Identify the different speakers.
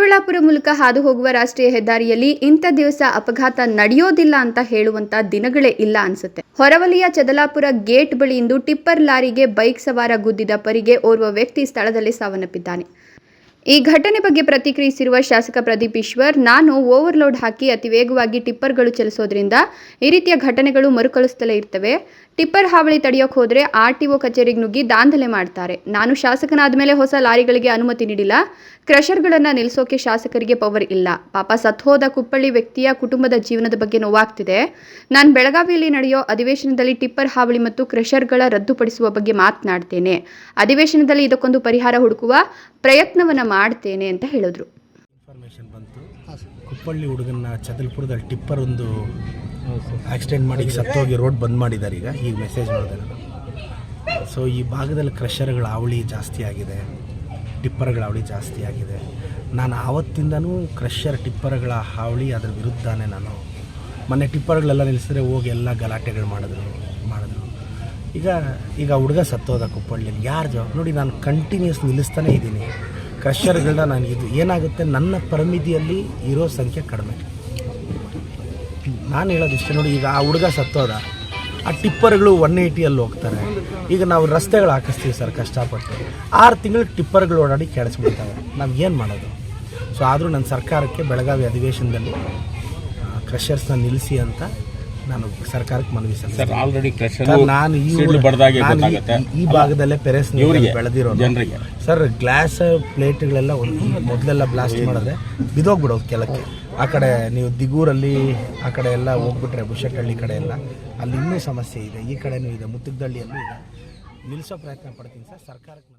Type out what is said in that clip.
Speaker 1: ಚಿಕ್ಕಬಳ್ಳಾಪುರ ಮೂಲಕ ಹಾದು ಹೋಗುವ ರಾಷ್ಟ್ರೀಯ ಹೆದ್ದಾರಿಯಲ್ಲಿ ಇಂಥ ದಿವಸ ಅಪಘಾತ ನಡೆಯೋದಿಲ್ಲ ಅಂತ ಹೇಳುವಂತ ದಿನಗಳೇ ಇಲ್ಲ ಅನ್ಸುತ್ತೆ. ಹೊರವಲಿಯ ಚದಲಾಪುರ ಗೇಟ್ ಬಳಿ ಇಂದು ಟಿಪ್ಪರ್ ಲಾರಿಗೆ ಬೈಕ್ ಸವಾರ ಗುದ್ದಿದ ಪರಿಗೆ ಓರ್ವ ವ್ಯಕ್ತಿ ಸ್ಥಳದಲ್ಲಿ ಸಾವನ್ನಪ್ಪಿದ್ದಾನೆ. ಈ ಘಟನೆ ಬಗ್ಗೆ ಪ್ರತಿಕ್ರಿಯಿಸಿರುವ ಶಾಸಕ ಪ್ರದೀಪ್ ಈಶ್ವರ್, ನಾನು ಓವರ್ಲೋಡ್ ಹಾಕಿ ಅತಿ ವೇಗವಾಗಿ ಟಿಪ್ಪರ್ಗಳು ಚಲಿಸೋದ್ರಿಂದ ಈ ರೀತಿಯ ಘಟನೆಗಳು ಮರುಕಳಿಸ್ತಲೇ ಇರ್ತವೆ. ಟಿಪ್ಪರ್ ಹಾವಳಿ ತಡೆಯೋಕೆ ಹೋದರೆ ಆರ್ ಟಿ ಒ ಕಚೇರಿಗೆ ನುಗ್ಗಿ ದಾಂಧಲೆ ಮಾಡ್ತಾರೆ. ನಾನು ಶಾಸಕನಾದ ಮೇಲೆ ಹೊಸ ಲಾರಿಗಳಿಗೆ ಅನುಮತಿ ನೀಡಿಲ್ಲ. ಕ್ರಷರ್ಗಳನ್ನು ನಿಲ್ಲಿಸೋಕೆ ಶಾಸಕರಿಗೆ ಪವರ್ ಇಲ್ಲ. ಪಾಪ ಸತ್ಹೋದ ಕುಪ್ಪಳ್ಳಿ ವ್ಯಕ್ತಿಯ ಕುಟುಂಬದ ಜೀವನದ ಬಗ್ಗೆ ನೋವಾಗ್ತಿದೆ. ನಾನು ಬೆಳಗಾವಿಯಲ್ಲಿ ನಡೆಯೋ ಅಧಿವೇಶನದಲ್ಲಿ ಟಿಪ್ಪರ್ ಹಾವಳಿ ಮತ್ತು ಕ್ರಷರ್ಗಳ ರದ್ದುಪಡಿಸುವ ಬಗ್ಗೆ ಮಾತನಾಡ್ತೇನೆ. ಅಧಿವೇಶನದಲ್ಲಿ ಇದಕ್ಕೊಂದು ಪರಿಹಾರ ಹುಡುಕುವ ಪ್ರಯತ್ನವನ್ನ ಮಾಡ್ತೇನೆ ಅಂತ ಹೇಳಿದ್ರು.
Speaker 2: ಇನ್ಫಾರ್ಮೇಷನ್ ಬಂತು. ಕುಪ್ಪಳ್ಳಿ ಹುಡುಗನ ಚದಲ್ಪುರದಲ್ಲಿ ಟಿಪ್ಪರ್ ಒಂದು ಆಕ್ಸಿಡೆಂಟ್ ಮಾಡಿ ಸತ್ತೋಗಿ ರೋಡ್ ಬಂದ್ ಮಾಡಿದ್ದಾರೆ ಈಗ. ಈಗ ಮೆಸೇಜ್ ಮಾಡಿದೆ ಸೊ ಈ ಭಾಗದಲ್ಲಿ ಕ್ರಷರ್ಗಳ ಅವಳಿ ಜಾಸ್ತಿ ಆಗಿದೆ. ಟಿಪ್ಪರ್ಗಳ ಅವಳಿ ಜಾಸ್ತಿ ಆಗಿದೆ. ನಾನು ಆವತ್ತಿಂದನೂ ಕ್ರಷರ್ ಟಿಪ್ಪರ್ಗಳ ಹಾವಳಿ ಅದರ ವಿರುದ್ಧನೇ ನಾನು. ಮೊನ್ನೆ ಟಿಪ್ಪರ್ಗಳೆಲ್ಲ ನಿಲ್ಲಿಸಿದ್ರೆ ಹೋಗಿ ಎಲ್ಲ ಗಲಾಟೆಗಳು ಮಾಡಿದ್ರು ಮಾಡಿದ್ರು. ಈಗ ಈಗ ಹುಡುಗ ಸತ್ತೋದ ಕುಪ್ಪಳ್ಳಿಯಲ್ಲಿ ಯಾರು ಜವಾಬ್ ನೋಡಿ, ನಾನು ಕಂಟಿನ್ಯೂಸ್ ನಿಲ್ಲಿಸ್ತಾನೇ ಇದ್ದೀನಿ. ಕ್ರಷರ್ಗಳನ್ನ ನಾನು ಇದು ಏನಾಗುತ್ತೆ? ನನ್ನ ಪರಿಮಿತಿಯಲ್ಲಿ ಇರೋ ಸಂಖ್ಯೆ ಕಡಿಮೆ. ನಾನು ಹೇಳೋದಿಷ್ಟೇ ನೋಡಿ, ಈಗ ಆ ಹುಡುಗ ಸತ್ತೋದ. ಆ ಟಿಪ್ಪರ್ಗಳು ಒನ್ ಏಯ್ಟಿಯಲ್ಲಿ ಹೋಗ್ತಾರೆ. ಈಗ ನಾವು ರಸ್ತೆಗಳು ಹಾಕಿಸ್ತೀವಿ ಸರ್ ಕಷ್ಟಪಟ್ಟು. ಆರು ತಿಂಗಳು ಟಿಪ್ಪರ್ಗಳು ಓಡಾಡಿ ಕೆಡಿಸ್ಬಿಡ್ತವೆ. ನಾವು ಏನು ಮಾಡೋದು? ಸೊ ಆದರೂ ನನ್ನ ಸರ್ಕಾರಕ್ಕೆ ಬೆಳಗಾವಿ ಅಧಿವೇಶನದಲ್ಲಿ ಕ್ರಷರ್ಸ್ನ ನಿಲ್ಲಿಸಿ ಅಂತ ನಾನು ಸರ್ಕಾರಕ್ಕೆ ಮನವಿ
Speaker 3: ಸರ್ ಆಲ್ರೆಡಿ
Speaker 2: ಸರ್, ನಾನು ಈ ಈ- ಭಾಗದಲ್ಲೇ ಪೆರೆಸ್ ಬೆಳೆದಿರೋ
Speaker 3: ಜನರಿಗೆ.
Speaker 2: ಸರ್ ಗ್ಲಾಸ್ ಪ್ಲೇಟ್ಗಳೆಲ್ಲ ಮೊದಲೆಲ್ಲ ಬ್ಲಾಸ್ಟ್ ಮಾಡಿದ್ರೆ ಬಿದೋಗ್ಬಿಡೋದು ಕೆಲಕ್ಕೆ ಆ ಕಡೆ ನೀವು ದಿಗೂರಲ್ಲಿ ಆ ಕಡೆ ಎಲ್ಲ ಹೋಗ್ಬಿಟ್ರೆ ಬುಷಕಳ್ಳಿ ಕಡೆ ಎಲ್ಲ ಅಲ್ಲಿ ಇನ್ನೂ ಸಮಸ್ಯೆ ಇದೆ. ಈ ಕಡೆನೂ ಇದೆ ಮುತ್ತುಗ್ದಳ್ಳಿಯಲ್ಲೂ ಇದೆ. ನಿಲ್ಲಿಸೋ ಪ್ರಯತ್ನ ಪಡ್ತೀನಿ ಸರ್ ಸರ್ಕಾರಕ್ಕೆ